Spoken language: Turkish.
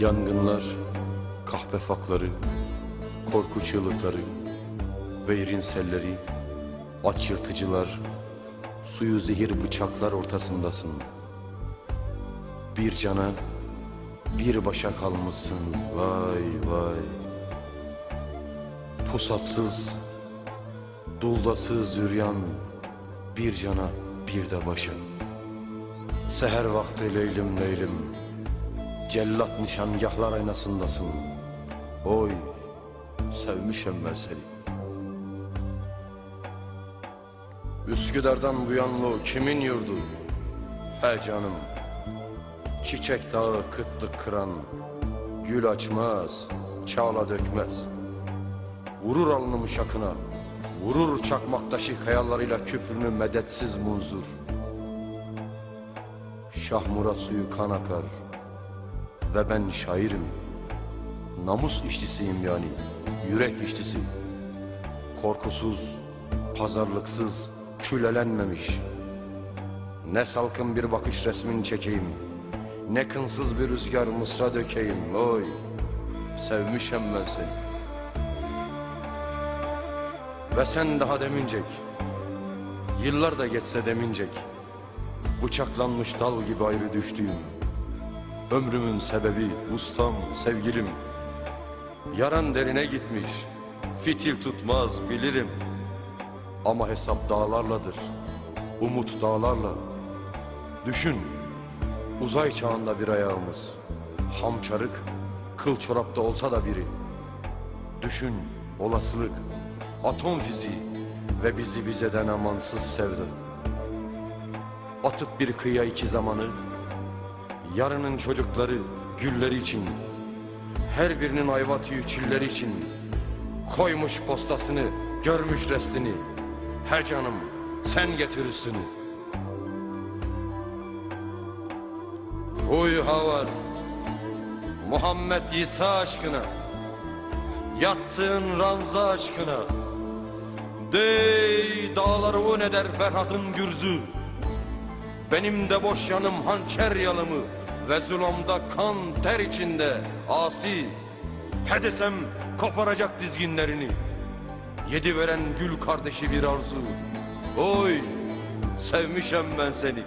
Yangınlar, kahpe fakları, korku çığlıkları, veyrin selleri, aç yırtıcılar, suyu zehir bıçaklar ortasındasın. Bir cana, bir başa kalmışsın, vay vay. Pusatsız, duldasız yürüyen bir cana, bir de başa. Seher vakti leylim leylim, cellat nişangahlar aynasındasın. Oy, sevmişim ben seni. Üsküdar'dan bu yanlı kimin yurdu? He canım, çiçek dağı kıtlık kıran, gül açmaz, çağla dökmez. Vurur alnım şakına, vurur çakmaktaşı hayallarıyla küfrünü medetsiz munzur. Şah Murat suyu kan akar ve ben şairim. Namus işçisiyim yani, yürek işçisi. Korkusuz, pazarlıksız, külelenmemiş. Ne salkın bir bakış resmin çekeyim, ne kınsız bir rüzgar mısra dökeyim. Oy, sevmişem ben seni. Ve sen daha demincek, yıllar da geçse demincek, bıçaklanmış dal gibi ayrı düştüğüm, ömrümün sebebi ustam, sevgilim, yaran derine gitmiş, fitil tutmaz bilirim, ama hesap dağlarladır, umut dağlarla. Düşün, uzay çağında bir ayağımız, hamçarık, kıl çorapta olsa da biri. Düşün, olasılık, atom fiziği ve bizi bizeden amansız sevdi. Atıp bir kıyıya iki zamanı, yarının çocukları, gülleri için, her birinin ayva tüyü çilleri için, koymuş postasını, görmüş restini, he canım sen getir üstünü. Huy havar, Muhammed İsa aşkına, yattığın ranza aşkına, Dey dağları o eder Ferhat'ın gürzü Benim de boş yanım hançer yalımı Ve zulamda kan ter içinde. Asi He desem koparacak dizginlerini. Yedi veren gül kardeşi bir arzu. Oy sevmişem ben seni